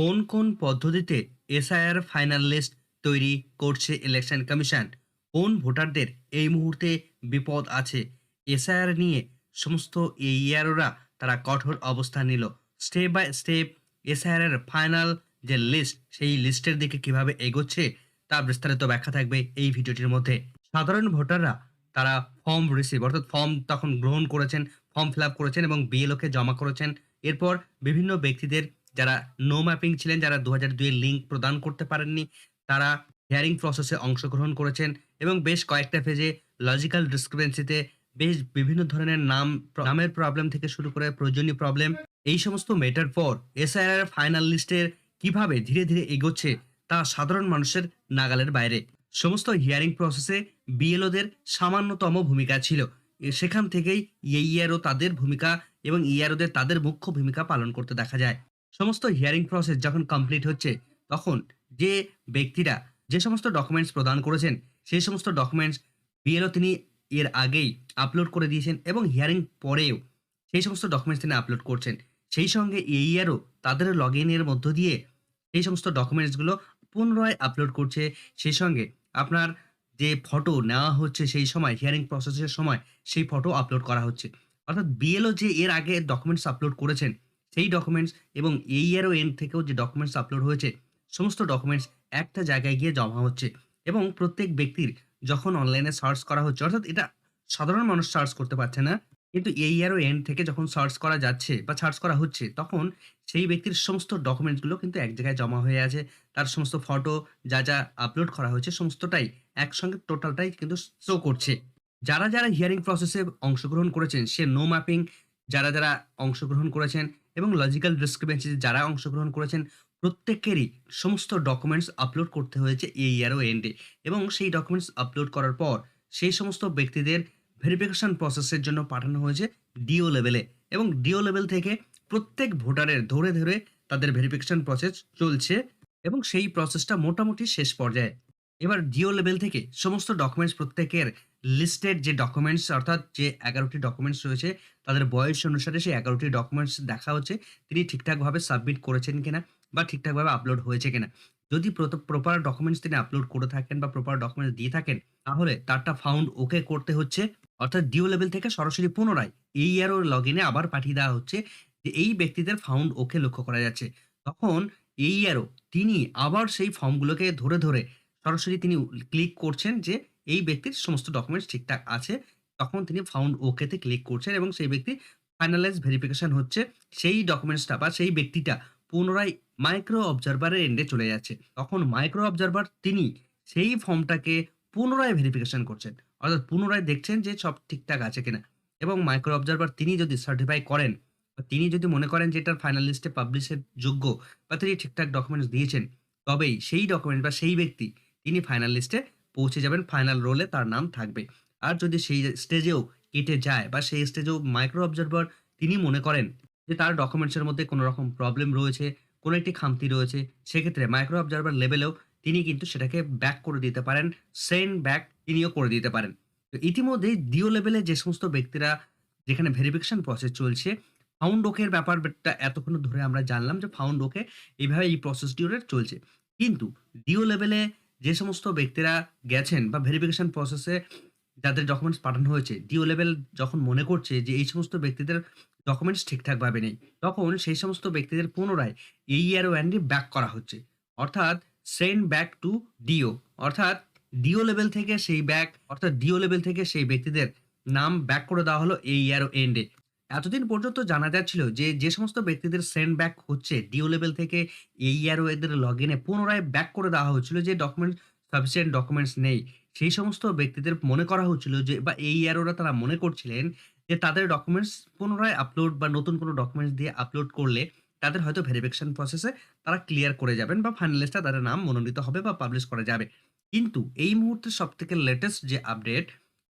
কোন কোন পদ্ধতিতে এসআইআর ফাইনাল লিস্ট তৈরি করছে ইলেকশন কমিশন? কোন ভোটারদের এই মুহূর্তে বিপদ আছে? এসআইআর নিয়ে সমস্ত ইয়ারোরা তারা কঠোর অবস্থান নিল। স্টেপ বাই স্টেপ এসআইআর এর ফাইনাল যে লিস্ট, সেই লিস্টের দিকে কীভাবে এগোচ্ছে, তা বিস্তারিত ব্যাখ্যা থাকবে এই ভিডিওটির মধ্যে। সাধারণ ভোটাররা তারা ফর্ম রিসিভ অর্থাৎ ফর্ম তখন গ্রহণ করেছেন, ফর্ম ফিল করেছেন এবং বিএলওকে জমা করেছেন। এরপর বিভিন্ন ব্যক্তিদের যারা নো ম্যাপিং ছিলেন, যারা দু হাজার দুইয়ের লিঙ্ক প্রদান করতে পারেননি, তারা হিয়ারিং প্রসেসে অংশগ্রহণ করেছেন এবং বেশ কয়েকটা ফেজে লজিক্যাল ডিসক্রিপেন্সিতে বেশ বিভিন্ন ধরনের নাম, নামের প্রবলেম থেকে শুরু করে প্রয়োজনীয় প্রবলেম এই সমস্ত মেটার পর এসআইআর ফাইনাল লিস্টের কীভাবে ধীরে ধীরে এগোচ্ছে তা সাধারণ মানুষের নাগালের বাইরে। সমস্ত হিয়ারিং প্রসেসে বিএলওদের সামান্যতম ভূমিকা ছিল। সেখান থেকেই ইএইআরও তাদের ভূমিকা এবং ইআরওদের তাদের মুখ্য ভূমিকা পালন করতে দেখা যায়। সমস্ত হিয়ারিং প্রসেস যখন কমপ্লিট হচ্ছে, তখন যে ব্যক্তিরা যে সমস্ত ডকুমেন্টস প্রদান করেছেন, সেই সমস্ত ডকুমেন্টস বিএলও তিনি এর আগেই আপলোড করে দিয়েছেন এবং হিয়ারিং পরেও সেই সমস্ত ডকুমেন্টস তিনি আপলোড করছেন। সেই সঙ্গে এইআরও তাদের লগ ইনের মধ্য দিয়ে এই সমস্ত ডকুমেন্টসগুলো পুনরায় আপলোড করছে। সেই সঙ্গে আপনার যে ফটো নেওয়া হচ্ছে সেই সময় হিয়ারিং প্রসেসের সময়, সেই ফটো আপলোড করা হচ্ছে। অর্থাৎ বিএলও যে এর আগে ডকুমেন্টস আপলোড করেছেন সেই ডকুমেন্টস এবং এইআরও এন্ড থেকেও যে ডকুমেন্টস আপলোড হয়েছে, সমস্ত ডকুমেন্টস একটা জায়গায় গিয়ে জমা হচ্ছে এবং প্রত্যেক ব্যক্তির যখন অনলাইনে সার্চ করা হচ্ছে, অর্থাৎ এটা সাধারণ মানুষ সার্চ করতে পারছে না, কিন্তু এইআরও এন্ড থেকে যখন সার্চ করা যাচ্ছে বা সার্চ করা হচ্ছে, তখন সেই ব্যক্তির সমস্ত ডকুমেন্টসগুলো কিন্তু এক জায়গায় জমা হয়ে আছে, তার সমস্ত ফটো যা যা আপলোড করা হয়েছে, সমস্তটাই একসঙ্গে টোটালটাই কিন্তু শো করছে। যারা যারা হিয়ারিং প্রসেসে অংশগ্রহণ করেছেন, সে নো ম্যাপিং যারা যারা অংশগ্রহণ করেছেন এবং লজিক্যাল ডিসক্রিপেন্সি যারা অংশগ্রহণ করেছেন, প্রত্যেকেরই সমস্ত ডকুমেন্টস আপলোড করতে হয়েছে এই ইয়ারও এন্ডে এবং সেই ডকুমেন্টস আপলোড করার পর, সেই সমস্ত ব্যক্তিদের ভেরিফিকেশন প্রসেসের জন্য পাঠানো হয়েছে ডিও লেভেলে এবং ডিও লেভেল থেকে প্রত্যেক ভোটারের ধরে ধরে তাদের ভেরিফিকেশন প্রসেস চলছে এবং সেই প্রসেসটা মোটামুটি শেষ পর্যায়ে। এবার জিও লেভেল থেকে সমস্ত ডকুমেন্টস প্রত্যেকের লিস্টেড যে ডকুমেন্টস অর্থাৎ যে এগারোটি ডকুমেন্টস রয়েছে, তাদের বয়স অনুসারে সেই এগারোটি ডকুমেন্টস দেখা হচ্ছে, তিনি ঠিকঠাকভাবে সাবমিট করেছেন কিনা বা ঠিকঠাকভাবে আপলোড হয়েছে কিনা। যদি প্রপার ডকুমেন্টস তিনি আপলোড করে থাকেন বা প্রপার ডকুমেন্টস দিয়ে থাকেন, তাহলে তারটা ফাউন্ড ওকে করতে হচ্ছে। অর্থাৎ ডিও লেভেল থেকে সরাসরি পুনরায় এই ইয়ারও লগ ইনে আবার পাঠিয়ে দেওয়া হচ্ছে যে এই ব্যক্তিদের ফাউন্ড ওকে লক্ষ্য করা যাচ্ছে। তখন এই ইয়ারও তিনি আবার সেই ফর্মগুলোকে ধরে ধরে সরাসরি তিনি ক্লিক করছেন যে এই ব্যক্তির সমস্ত ডকুমেন্টস ঠিকঠাক আছে। তখন তিনি ফাউন্ড ওকেতে ক্লিক করছেন এবং সেই ব্যক্তি ফাইনালাইজ ভেরিফিকেশন হচ্ছে। সেই ডকুমেন্টসটা বা সেই ব্যক্তিটা পুনরায় মাইক্রো অবজারভারের এন্ডে চলে যাচ্ছে। তখন মাইক্রো অবজারভার তিনি সেই ফর্মটাকে পুনরায় ভেরিফিকেশন করছেন। অর্থাৎ পুনরায় দেখছেন যে সব ঠিকঠাক আছে কিনা। এবং মাইক্রো অবজারভার তিনি যদি সার্টিফাই করেন, বা তিনি যদি মনে করেন যে এটার ফাইনাল লিস্টে পাবলিশের যোগ্য, বা তিনি ঠিকঠাক ডকুমেন্টস দিয়েছেন, তবেই সেই ডকুমেন্ট বা সেই ব্যক্তি তিনি ফাইনাল লিস্টে পৌঁছে যাবেন ফাইনাল রোলে তার নাম থাকবে। আর যদি সেই স্টেজেও কেটে যায় বা সেই স্টেজেও মাইক্রো অবজারভার তিনি মনে করেন যে তার ডকুমেন্টসের মধ্যে কোনো রকম প্রবলেম রয়েছে, কোনো একটি খামতি রয়েছে, সেক্ষেত্রে মাইক্রো অবজারভার লেভেলেও তিনি কিন্তু সেটাকে ব্যাক করে দিতে পারেন সেন্ড ব্যাক তিনিও করে দিতে পারেন। তো ইতিমধ্যে ডিও লেভেলে যে সমস্ত ব্যক্তিরা যেখানে ভেরিফিকেশন প্রসেস চলছে ফাউন্ড ওকের ব্যাপারটা এতক্ষণ ধরে আমরা জানলাম যে ফাউন্ড ওকে এইভাবে এই প্রসেসটিওরে চলছে। কিন্তু ডিও লেভেলে যে সমস্ত ব্যক্তিরা গেছেন বা ভেরিফিকেশন প্রসেসে যাদের ডকুমেন্টস পাঠানো হয়েছে ডিও লেভেল যখন মনে করছে যে এই সমস্ত ব্যক্তিদের ডকুমেন্টস ঠিকঠাকভাবে নেই, তখন সেই সমস্ত ব্যক্তিদের পুনরায় এই ইয়ার ওয়ান্ডি ব্যাক করা হচ্ছে। অর্থাৎ সেন্ড ব্যাক টু ডিও অর্থাৎ ডিও লেভেল থেকে সেই ব্যাক অর্থাৎ ডিও লেভেল থেকে সেই ব্যক্তিদের নাম ব্যাক করে দেওয়া হলো এই ইয়ার এন্ডে এতদিন পর্যন্ত জানা যাচ্ছিল যে যে সমস্ত ব্যক্তিদের সেন্ড ব্যাক হচ্ছে ডিও লেভেল থেকে এই ইয়ারও এদের লগ ইনে পুনরায় ব্যাক করে দেওয়া হচ্ছিল যে ডকুমেন্ট সাফিসিয়েন্ট ডকুমেন্টস নেই। সেই সমস্ত ব্যক্তিদের মনে করা হচ্ছিল যে, বা এই ইয়ারোরা তারা মনে করছিলেন যে, তাদের ডকুমেন্টস পুনরায় আপলোড বা নতুন কোনো ডকুমেন্টস দিয়ে আপলোড করলে তাদের হয়তো ভেরিফিকেশন প্রসেসে তারা ক্লিয়ার করে যাবেন বা ফাইনালিস্টটা তাদের নাম মনোনীত হবে বা পাবলিশ করা যাবে। কিন্তু এই মুহূর্তে সব থেকে লেটেস্ট যে আপডেট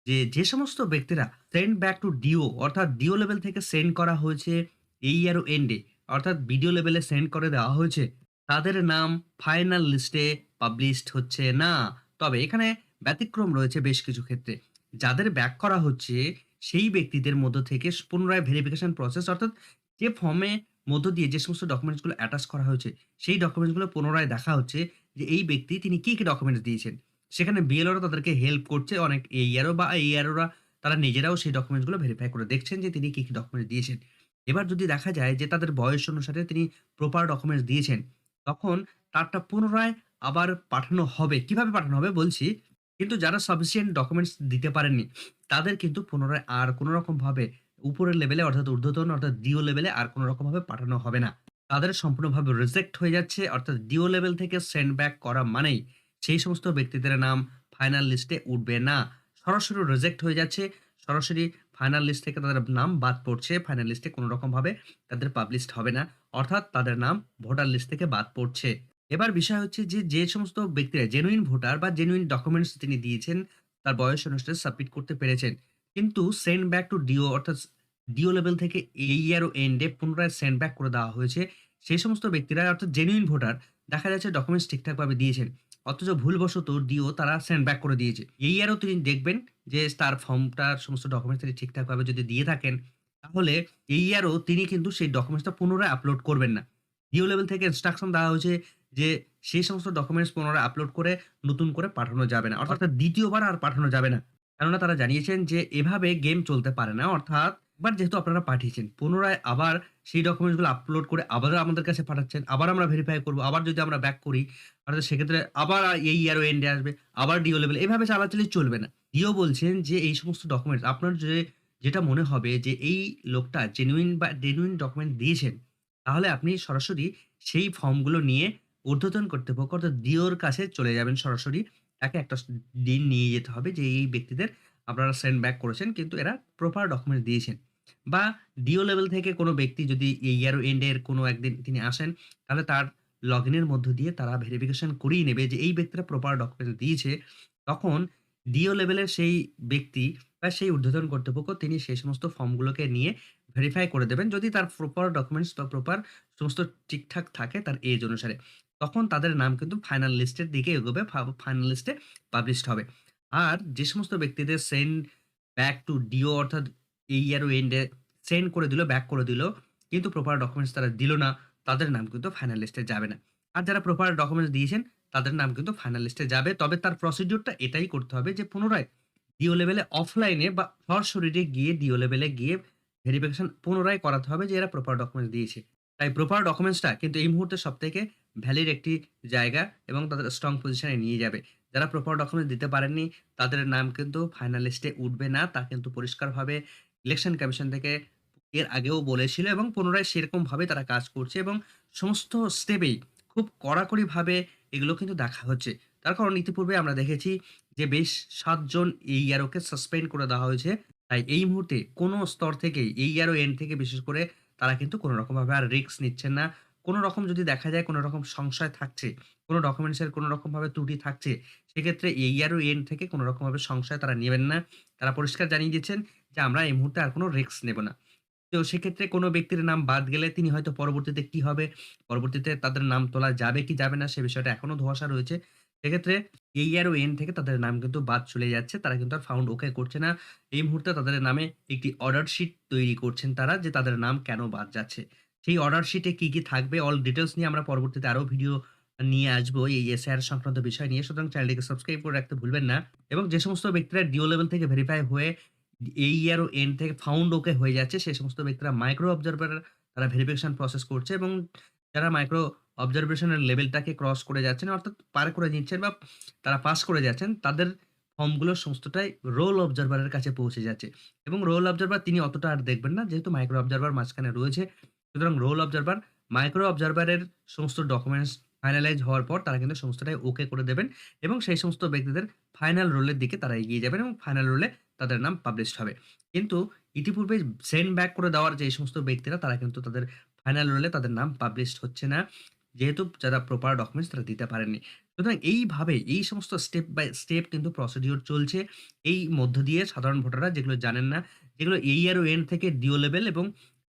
যে যে সমস্ত ব্যক্তিরা সেন্ড ব্যাক টু ডিও অর্থাৎ ডিও লেভেল থেকে সেন্ড করা হয়েছে এই ইয়ারও এন্ডে অর্থাৎ ভিডিও লেভেলে সেন্ড করে দেওয়া হয়েছে তাদের নাম ফাইনাল লিস্টে পাবলিশড হচ্ছে না তবে এখানে ব্যতিক্রম রয়েছে বেশ কিছু ক্ষেত্রে যাদের ব্যাক করা হচ্ছে সেই ব্যক্তিদের মধ্য থেকে পুনরায় ভেরিফিকেশন প্রসেস অর্থাৎ যে ফর্মে মধ্য দিয়ে যে সমস্ত ডকুমেন্টসগুলো অ্যাটাচ করা হয়েছে, সেই ডকুমেন্টসগুলো পুনরায় দেখা হচ্ছে যে এই ব্যক্তি তিনি কি, কী ডকুমেন্টস দিয়েছেন। সেখানে বিএলওরা তাদেরকে হেল্প করছে অনেক এইআরও বা এইআরওরা তারা নিজেরাও সেই ডকুমেন্টসগুলো ভেরিফাই করে দেখছেন যে তিনি কী কী ডকুমেন্টস দিয়েছেন। এবার যদি দেখা যায় যে তাদের বয়স অনুসারে তিনি প্রপার ডকুমেন্টস দিয়েছেন, তখন তারটা পুনরায় আবার পাঠানো হবে। কীভাবে পাঠানো হবে বলছি। কিন্তু যারা সাফিসিয়েন্ট ডকুমেন্টস দিতে পারেননি, তাদের কিন্তু পুনরায় আর কোনো রকমভাবে উপরের লেভেলে অর্থাৎ ঊর্ধ্বতন অর্থাৎ ডিও লেভেলে আর কোন রকমভাবে পাঠানো হবে না। তাদের সম্পূর্ণভাবে রিজেক্ট হয়ে যাচ্ছে অর্থাৎ ডিও লেভেল থেকে সেন্ড ব্যাক করা মানেই সেই সমস্ত ব্যক্তিদের নাম ফাইনাল লিস্টে উঠবে না। সরাসরি রিজেক্ট হয়ে যাচ্ছে। সরাসরি ফাইনাল লিস্ট থেকে তাদের নাম বাদ পড়ছে। ফাইনাল লিস্টে কোন রকমভাবে তাদের পাবলিশড হবে না। অর্থাৎ তাদের নাম ভোটার লিস্ট থেকে বাদ পড়ছে। এবার বিষয় হচ্ছে যে, যে সমস্ত ব্যক্তিরা জেনুইন ভোটার বা জেনুইন ডকুমেন্টস তিনি দিয়েছেন, তার বয়স অনুসারে সাবমিট করতে পেরেছেন। কিন্তু সেন্ড ব্যাক টু ডিও অর্থাৎ ডিও লেভেল থেকে এইআরও এন্ড এন্ডে পুনরায় সেন্ড ব্যাক করে দেওয়া হয়েছে। সেই সমস্ত ব্যক্তিরা অর্থাৎ জেনুইন ভোটার দেখা যাচ্ছে ডকুমেন্টস ঠিকঠাকভাবে দিয়েছেন। অথচ ভুলবশত ডিও তারা সেন্ড ব্যাক করে দিয়েছে। এইআরও তিনি দেখবেন যে তার ফর্মটার সমস্ত ডকুমেন্টস তিনি ঠিকঠাকভাবে যদি দিয়ে থাকেন, তাহলে এইআরও তিনি কিন্তু সেই ডকুমেন্টসটা পুনরায় আপলোড করবেন না। ডিও লেভেল থেকে ইনস্ট্রাকশন দেওয়া হয়েছে যে সেই সমস্ত ডকুমেন্টস পুনরায় আপলোড করে নতুন করে পাঠানো যাবে না। অর্থাৎ দ্বিতীয়বার আর পাঠানো যাবে না। কেননা তারা জানিয়েছেন যে এভাবে গেম চলতে পারে না। অর্থাৎ একবার যেহেতু আপনারা পাঠিয়েছেন, পুনরায় আবার সেই ডকুমেন্টসগুলো আপলোড করে আবারও আমাদের কাছে পাঠাচ্ছেন। আবার আমরা ভেরিফাই করব আবার যদি আমরা ব্যাক করি, তাহলে সেক্ষেত্রে আবার এইআরও এন্ড এ আসবে। আবার ডিও লেভেল এভাবে চালাচালি চলবে না। ডিও বলছেন যে এই সমস্ত ডকুমেন্টস আপনার যে যেটা মনে হবে যে এই লোকটা জেনুইন বা জেনুইন ডকুমেন্ট দিয়েছেন, তাহলে আপনি সরাসরি সেই ফর্মগুলো নিয়ে ঊর্ধ্বতন কর্তৃপক্ষ অর্থাৎ ডিওর কাছে চলে যাবেন সরাসরি। তাকে একটা দিন নিয়ে যেতে হবে যে এই ব্যক্তিদের আপনারা সেন্ড ব্যাক করেছেন কিন্তু এরা প্রপার ডকুমেন্টস দিয়েছেন। বা ডিও লেভেল থেকে কোনো ব্যক্তি যদি এইআরও এন্ড এর কোন একদিন তিনি আসেন, তাহলে তার লগইনের মধ্য দিয়ে তারা ভেরিফিকেশন করিয়ে নেবে যে এই ব্যক্তিরা প্রপার ডকুমেন্টস দিয়েছে। তখন ডিও লেভেলের সেই ব্যক্তি বা সেই ঊর্ধ্বতন কর্তৃপক্ষ তিনি সেই সমস্ত ফর্মগুলোকে নিয়ে ভেরিফাই করে দেবেন। যদি তার প্রপার ডকুমেন্টস বা প্রপার সমস্ত ঠিকঠাক থাকে তার এজ অনুসারে। তখন তাদের নাম কিন্তু ফাইনাল লিস্টের দিকে এগোবে। ফাইনাল লিস্টে পাবলিশড হবে। আর যে সমস্ত ব্যক্তিদের সেন্ড ব্যাক টু ডিও অর্থাৎ এইআরও এন্ড এ সেন্ড করে দিল, ব্যাক করে দিল। কিন্তু প্রপার ডকুমেন্টস তারা দিল না। তাদের নাম কিন্তু ফাইনাল লিস্টে যাবে না। আর যারা প্রপার ডকুমেন্টস দিয়েছেন, তাদের নাম কিন্তু ফাইনাল লিস্টে যাবে। তবে তার প্রসিডিউরটা এটাই করতে হবে যে পুনরায় ডিও লেভেলে অফলাইনে বা সরাসরি গিয়ে ডিও লেভেলে গিয়ে ভেরিফিকেশন পুনরায় করাতে হবে যে এরা প্রপার ডকুমেন্টস দিয়েছে। তাই প্রপার ডকুমেন্টসটা কিন্তু এই মুহূর্তে সবথেকে ভ্যালিড একটি জায়গা এবং তাদের স্ট্রং পজিশনে নিয়ে যাবে। যারা প্রপার ডকুমেন্টস দিতে পারেননি, তাদের নাম কিন্তু ফাইনাল লিস্টে উঠবে না। তা কিন্তু পরিষ্কারভাবে ইলেকশন কমিশন থেকে এর আগেও বলেছিল এবং পুনরায় সেরকমভাবে তারা কাজ করছে এবং সমস্ত স্টেপেই খুব কড়াকড়িভাবে এগুলো কিন্তু দেখা হচ্ছে। তার কারণ ইতিপূর্বে আমরা দেখেছি যে বেশ ৭ জন এইআরওকে সাসপেন্ড করে দেওয়া হয়েছে। তাই এই মুহূর্তে কোনো স্তর থেকেই এইআরও এন্ড থেকে বিশেষ করে তারা কিন্তু কোন রকমভাবে আর রিস্ক নিচ্ছেন না। কোনো রকম যদি দেখা যায় কোনো রকম সংশয় থাকছে, কোনো ডকুমেন্টসের কোনো রকমভাবে ত্রুটি থাকছে, সেক্ষেত্রে এইআরও এন্ড থেকে কোনো রকমভাবে সংশয় তারা নেবেন না। তারা পরিষ্কার জানিয়ে দিচ্ছেন যে আমরা এই মুহূর্তে আর কোন রিস্ক নেব না। তো সেক্ষেত্রে কোন ব্যক্তির নাম বাদ গেলে তিনি হয়তো পরবর্তীতে কি হবে, পরবর্তীতে তাদের নাম তোলা যাবে কি যাবে না সে বিষয়টা এখনও ধোঁয়াশা রয়েছে। সেক্ষেত্রে এইআরও এন্ড থেকে তাদের নাম কিন্তু বাদ চলে যাচ্ছে। তারা কিন্তু আর ফাউন্ড ওকে করছে না। এই মুহূর্তে তাদের নামে একটি অর্ডার শিট তৈরি করছেন তারা যে তাদের নাম কেন বাদ যাচ্ছে। সেই অর্ডার শিটে কি, কি থাকবে অল ডিটেলস নিয়ে আমরা পরবর্তীতে আরও ভিডিও নিয়ে আসব এই এসআইআর সংক্রান্ত বিষয় নিয়ে। সুতরাং চ্যানেলটিকে সাবস্ক্রাইব করে রাখতে ভুলবেন না। এবং যে সমস্ত ব্যক্তিরা ডিও লেভেল থেকে ভেরিফাই হয়ে এইআরও এন্ড থেকে ফাউন্ড ওকে হয়ে যাচ্ছে, সেই সমস্ত ব্যক্তিরা মাইক্রো অবজারভার তারা ভেরিফিকেশন প্রসেস করছে এবং যারা মাইক্রো অবজারভেশনের লেভেলটাকে ক্রস করে যাচ্ছেন অর্থাৎ পার করে নিচ্ছেন বা তারা পাস করে যাচ্ছেন, তাদের ফর্মগুলো সমস্তটাই রোল অবজারভার এর কাছে পৌঁছে যাচ্ছে। এবং রোল অবজারভার তিনি অতটা আর দেখবেন না যেহেতু মাইক্রো অবজারভার মাঝখানে রয়েছে। সুতরাং রোল অবজারভার মাইক্রো অবজারভার এর সমস্ত ডকুমেন্টস ফাইনালাইজ হওয়ার পর তারা কিন্তু সমস্তটাই ওকে করে দেবেন এবং সেই সমস্ত ব্যক্তিদের ফাইনাল রোলের দিকে তারা এগিয়ে যাবেন এবং ফাইনাল রোলে তাদের নাম পাবলিশড হবে। কিন্তু ইতিপূর্বে সেন্ড ব্যাক করে দেওয়ার যে সমস্ত ব্যক্তিরা তারা কিন্তু তাদের ফাইনাল রোলে তাদের নাম পাবলিশড হচ্ছে না। যেহেতু যারা প্রপার ডকুমেন্টস তারা দিতে পারেননি। সুতরাং এইভাবে এই সমস্ত স্টেপ বাই স্টেপ কিন্তু প্রসিডিওর চলছে। এই মধ্য দিয়ে সাধারণ ভোটাররা যেগুলো জানেন না, যেগুলো এইআরও এন্ড থেকে ডিও লেভেল এবং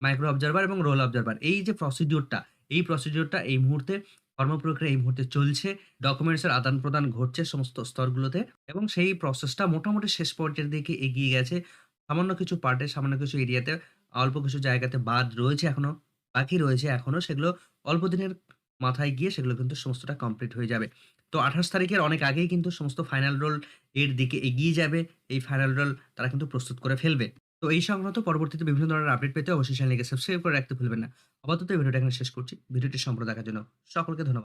মাইক্রো অবজারভার এবং রোল অবজারভার এই যে প্রসিডিওরটা এই প্রসিডিওরটা এই মুহূর্তে কর্মপ্রক্রিয়া এই মুহূর্তে চলছে। ডকুমেন্টস এর আদান-প্রদান ঘটছে সমস্ত স্তরগুলোতে এবং সেই প্রসেসটা মোটামুটি শেষ পর্যায়ের দিকে এগিয়ে গেছে। সামান্য কিছু পার্টে, সামান্য কিছু এরিয়াতে, অল্প কিছু জায়গাতে বাদ রয়েছে এখনও বাকি রয়েছে এখনও সেগুলো অল্প দিনের মাথায় গিয়ে সেগুলো কিন্তু সমস্তটা কমপ্লিট হয়ে যাবে। তো ২৮ তারিখের অনেক আগেই কিন্তু সমস্ত ফাইনাল রোল এর দিকে এগিয়ে যাবে। এই ফাইনাল রোল তারা কিন্তু প্রস্তুত করে ফেলবে। তো এই সংক্রান্ত পরবর্তীতে বিভিন্ন ধরনের আপডেট পেতে অবশ্যই চ্যানেলকে সাবস্ক্রাইব করে রাখতে ভুলবেন না। আপাতত এই ভিডিওটা এখানে শেষ করছি। ভিডিওটি সম্পূর্ণ দেখার জন্য সকলকে ধন্যবাদ।